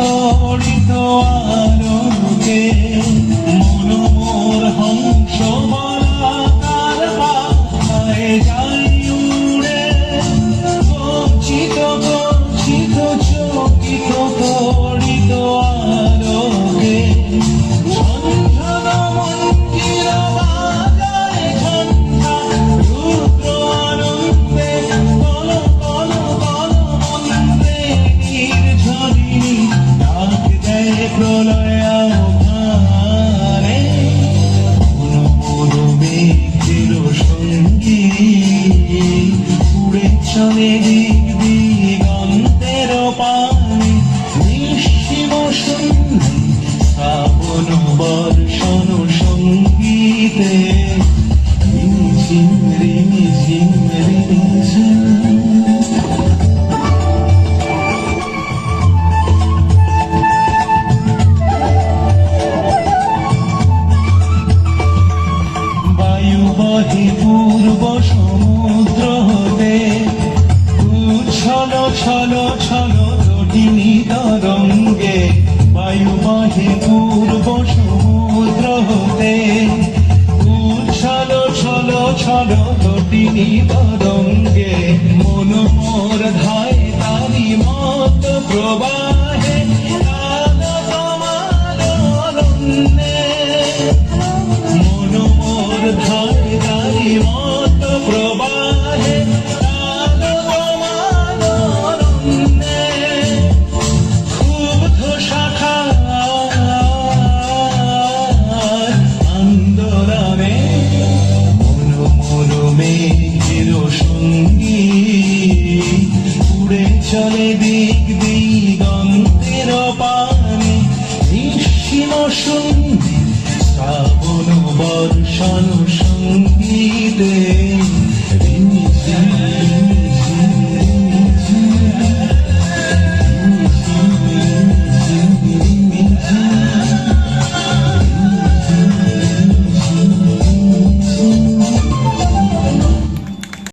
তড়িত আলোকে। চলে দিক দিগন্তের পানে নিঃসীম সন্ধি শ্রাবণ বর্ষণ ছল ছল তটিনী তরঙ্গে, বায়ু পূর্ব সমুদ্র হতে। ছল ছল তটিনী তরঙ্গে, মন মোর ধায় তারি মত প্রবাহে মনোমর ধারে ধারে মত চলে দিক দিগন্তের পানে নিঃসীম সঙ্গী শ্রাবণ বর্ষণ সঙ্গীতে।